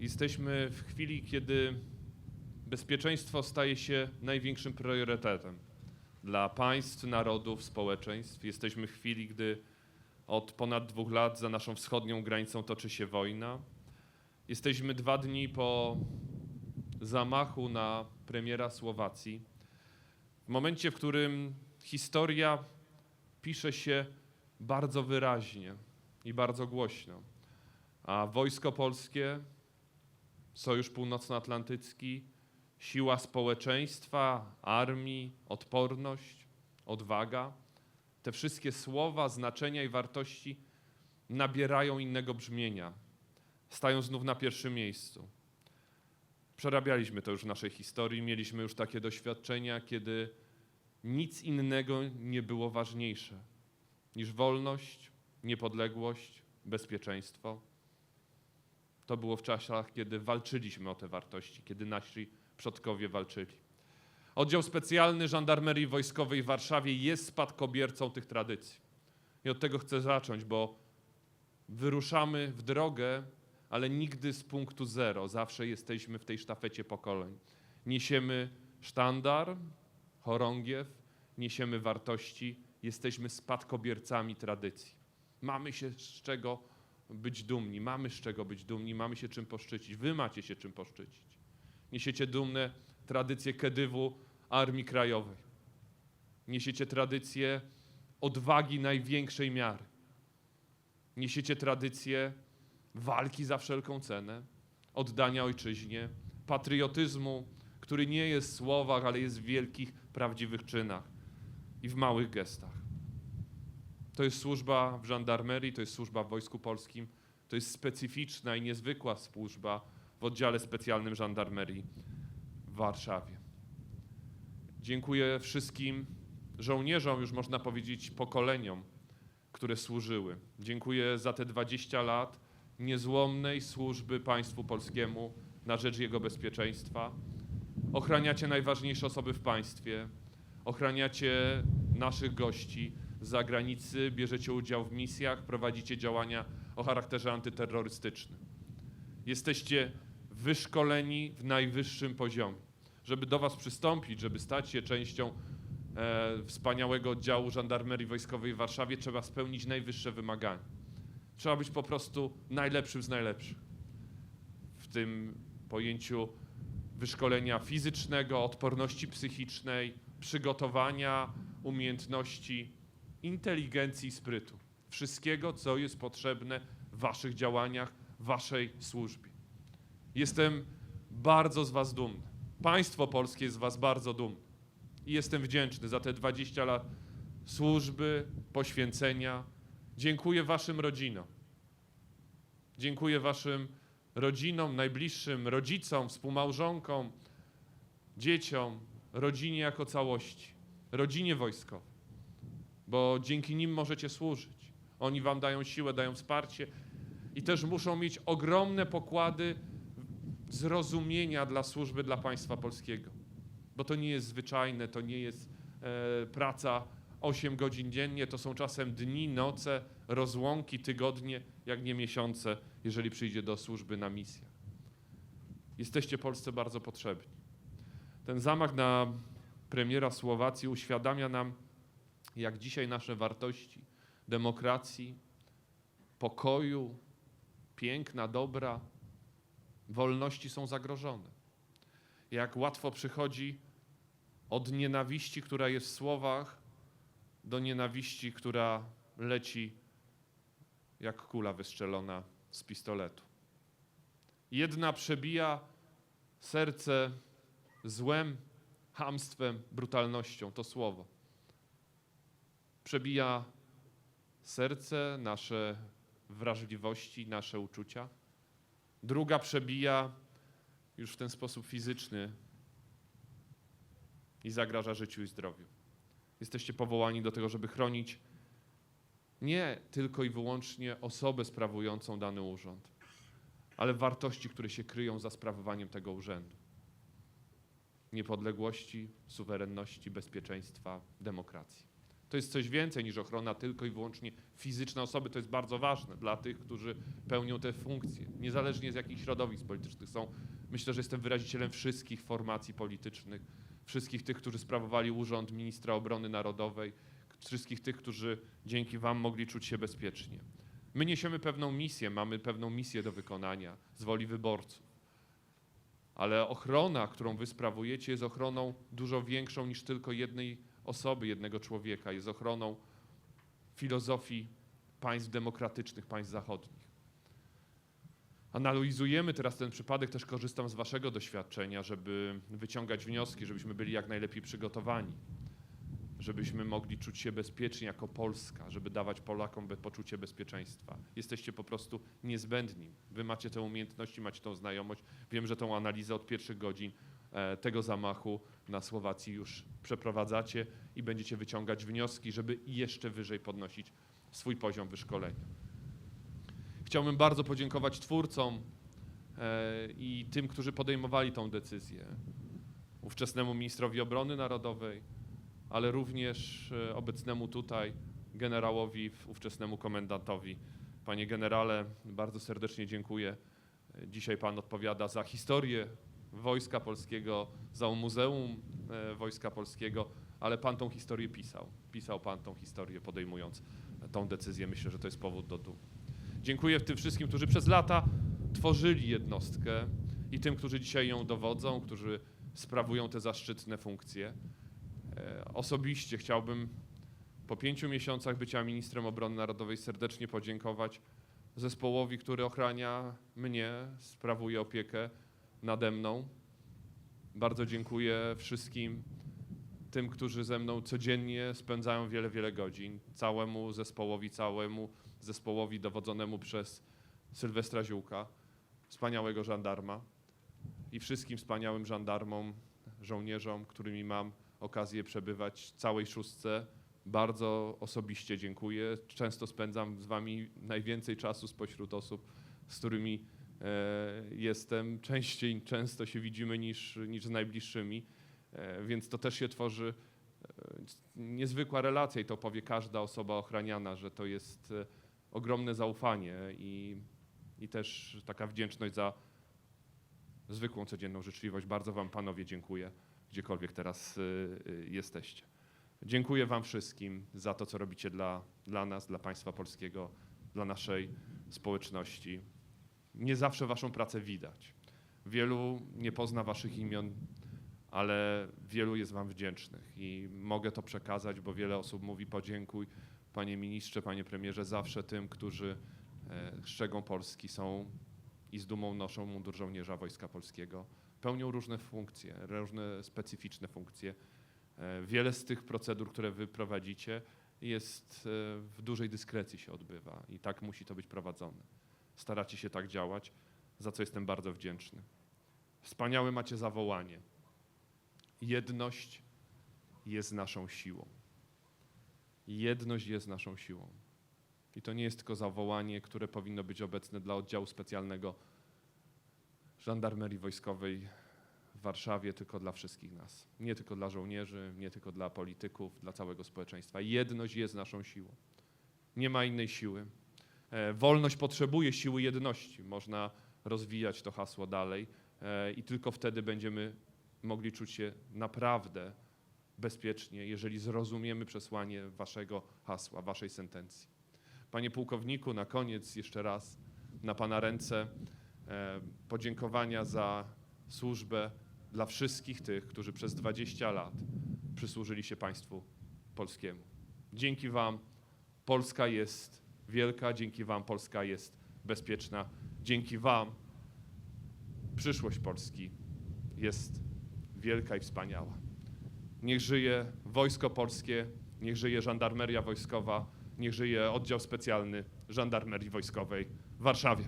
Jesteśmy w chwili, kiedy bezpieczeństwo staje się największym priorytetem dla państw, narodów, społeczeństw. Jesteśmy w chwili, gdy od ponad dwóch lat za naszą wschodnią granicą toczy się wojna. Jesteśmy dwa dni po zamachu na premiera Słowacji. W momencie, w którym historia pisze się bardzo wyraźnie i bardzo głośno, a wojsko polskie, Sojusz Północnoatlantycki, siła społeczeństwa, armii, odporność, odwaga, te wszystkie słowa, znaczenia i wartości nabierają innego brzmienia, stają znów na pierwszym miejscu. Przerabialiśmy to już w naszej historii, mieliśmy już takie doświadczenia, kiedy nic innego nie było ważniejsze niż wolność, niepodległość, bezpieczeństwo. To było w czasach, kiedy walczyliśmy o te wartości, kiedy nasi przodkowie walczyli. Oddział specjalny Żandarmerii Wojskowej w Warszawie jest spadkobiercą tych tradycji. I od tego chcę zacząć, bo wyruszamy w drogę, ale nigdy z punktu zero. Zawsze jesteśmy w tej sztafecie pokoleń. Niesiemy sztandar, chorągiew, niesiemy wartości, jesteśmy spadkobiercami tradycji. Mamy się z czego być dumni, mamy z czego być dumni, mamy się czym poszczycić. Wy macie się czym poszczycić. Niesiecie dumne tradycje Kedywu Armii Krajowej. Niesiecie tradycję odwagi największej miary. Niesiecie tradycję walki za wszelką cenę, oddania ojczyźnie, patriotyzmu, który nie jest w słowach, ale jest w wielkich, prawdziwych czynach i w małych gestach. To jest służba w żandarmerii, to jest służba w Wojsku Polskim, to jest specyficzna i niezwykła służba w oddziale specjalnym żandarmerii w Warszawie. Dziękuję wszystkim żołnierzom, już można powiedzieć pokoleniom, które służyły. Dziękuję za te 20 lat niezłomnej służby państwu polskiemu na rzecz jego bezpieczeństwa. Ochraniacie najważniejsze osoby w państwie, ochraniacie naszych gości z zagranicy, bierzecie udział w misjach, prowadzicie działania o charakterze antyterrorystycznym. Jesteście wyszkoleni w najwyższym poziomie. Żeby do Was przystąpić, żeby stać się częścią e, wspaniałego oddziału żandarmerii wojskowej w Warszawie, trzeba spełnić najwyższe wymagania. Trzeba być po prostu najlepszym z najlepszych. W tym pojęciu wyszkolenia fizycznego, odporności psychicznej, przygotowania, umiejętności, inteligencji i sprytu. Wszystkiego, co jest potrzebne w Waszych działaniach, w Waszej służbie. Jestem bardzo z Was dumny. Państwo polskie jest z Was bardzo dumne. I jestem wdzięczny za te 20 lat służby, poświęcenia. Dziękuję Waszym rodzinom. Dziękuję Waszym rodzinom, najbliższym, rodzicom, współmałżonkom, dzieciom, rodzinie jako całości, rodzinie wojskowej, bo dzięki nim możecie służyć. Oni Wam dają siłę, dają wsparcie i też muszą mieć ogromne pokłady zrozumienia dla służby dla państwa polskiego, bo to nie jest zwyczajne, to nie jest e, praca 8 godzin dziennie, to są czasem dni, noce, rozłąki, tygodnie, jak nie miesiące, jeżeli przyjdzie do służby na misjach. Jesteście Polsce bardzo potrzebni. Ten zamach na premiera Słowacji uświadamia nam, jak dzisiaj nasze wartości demokracji, pokoju, piękna, dobra, wolności są zagrożone. Jak łatwo przychodzi od nienawiści, która jest w słowach, do nienawiści, która leci jak kula wystrzelona z pistoletu. Jedna przebija serce złem, hamstwem, brutalnością to słowo. Przebija serce, nasze wrażliwości, nasze uczucia. Druga przebija już w ten sposób fizyczny i zagraża życiu i zdrowiu. Jesteście powołani do tego, żeby chronić nie tylko i wyłącznie osobę sprawującą dany urząd, ale wartości, które się kryją za sprawowaniem tego urzędu. Niepodległości, suwerenności, bezpieczeństwa, demokracji. To jest coś więcej niż ochrona tylko i wyłącznie fizycznej osoby. To jest bardzo ważne dla tych, którzy pełnią te funkcje, niezależnie z jakich środowisk politycznych są. Myślę, że jestem wyrazicielem wszystkich formacji politycznych, wszystkich tych, którzy sprawowali urząd ministra obrony narodowej, wszystkich tych, którzy dzięki Wam mogli czuć się bezpiecznie. My niesiemy pewną misję, mamy pewną misję do wykonania z woli wyborców. Ale ochrona, którą Wy sprawujecie, jest ochroną dużo większą niż tylko jednej osoby, jednego człowieka. Jest ochroną filozofii państw demokratycznych, państw zachodnich. Analizujemy teraz ten przypadek, też korzystam z Waszego doświadczenia, żeby wyciągać wnioski, żebyśmy byli jak najlepiej przygotowani, żebyśmy mogli czuć się bezpiecznie jako Polska, żeby dawać Polakom poczucie bezpieczeństwa. Jesteście po prostu niezbędni. Wy macie te umiejętności, macie tą znajomość. Wiem, że tą analizę od pierwszych godzin tego zamachu na Słowacji już przeprowadzacie i będziecie wyciągać wnioski, żeby jeszcze wyżej podnosić swój poziom wyszkolenia. Chciałbym bardzo podziękować twórcom e, i tym, którzy podejmowali tą decyzję. Ówczesnemu ministrowi obrony narodowej, ale również e, obecnemu tutaj generałowi, ówczesnemu komendantowi. Panie generale, bardzo serdecznie dziękuję. E, Dzisiaj pan odpowiada za historię Wojska Polskiego, za Muzeum e, Wojska Polskiego, ale pan tą historię pisał. Pisał pan tą historię, podejmując tą decyzję. Myślę, że to jest powód do dumy. Dziękuję tym wszystkim, którzy przez lata tworzyli jednostkę i tym, którzy dzisiaj ją dowodzą, którzy sprawują te zaszczytne funkcje. E, Osobiście chciałbym po pięciu miesiącach bycia ministrem obrony narodowej serdecznie podziękować zespołowi, który ochrania mnie, sprawuje opiekę nade mną. Bardzo dziękuję wszystkim tym, którzy ze mną codziennie spędzają wiele, wiele godzin. Całemu zespołowi, całemu zespołowi dowodzonemu przez Sylwestra Ziółka, wspaniałego żandarma i wszystkim wspaniałym żandarmom, żołnierzom, którymi mam okazję przebywać całej szóstce. Bardzo osobiście dziękuję. Często spędzam z wami najwięcej czasu spośród osób, z którymi jestem. Częściej, często się widzimy niż, niż z najbliższymi, e, więc to też się tworzy e, niezwykła relacja i to powie każda osoba ochraniana, że to jest e, ogromne zaufanie i, i też taka wdzięczność za zwykłą, codzienną życzliwość. Bardzo Wam, panowie, dziękuję, gdziekolwiek teraz jesteście. Dziękuję Wam wszystkim za to, co robicie dla, dla nas, dla państwa polskiego, dla naszej społeczności. Nie zawsze Waszą pracę widać. Wielu nie pozna Waszych imion, ale wielu jest Wam wdzięcznych i mogę to przekazać, bo wiele osób mówi podziękuj, Panie ministrze, panie premierze, zawsze tym, którzy e, strzegą Polski, są i z dumą noszą mundur żołnierza Wojska Polskiego. Pełnią różne funkcje, różne specyficzne funkcje. E, Wiele z tych procedur, które wy prowadzicie, jest e, w dużej dyskrecji się odbywa i tak musi to być prowadzone. Staracie się tak działać, za co jestem bardzo wdzięczny. Wspaniałe macie zawołanie. Jedność jest naszą siłą. Jedność jest naszą siłą. I to nie jest tylko zawołanie, które powinno być obecne dla oddziału specjalnego żandarmerii wojskowej w Warszawie, tylko dla wszystkich nas. Nie tylko dla żołnierzy, nie tylko dla polityków, dla całego społeczeństwa. Jedność jest naszą siłą. Nie ma innej siły. E, Wolność potrzebuje siły jedności. Można rozwijać to hasło dalej e, i tylko wtedy będziemy mogli czuć się naprawdę bezpiecznie, jeżeli zrozumiemy przesłanie waszego hasła, waszej sentencji. Panie pułkowniku, na koniec jeszcze raz na pana ręce e, podziękowania za służbę dla wszystkich tych, którzy przez 20 lat przysłużyli się państwu polskiemu. Dzięki wam Polska jest wielka, dzięki wam Polska jest bezpieczna, dzięki wam przyszłość Polski jest wielka i wspaniała. Niech żyje Wojsko Polskie, niech żyje Żandarmeria Wojskowa, niech żyje Oddział Specjalny Żandarmerii Wojskowej w Warszawie.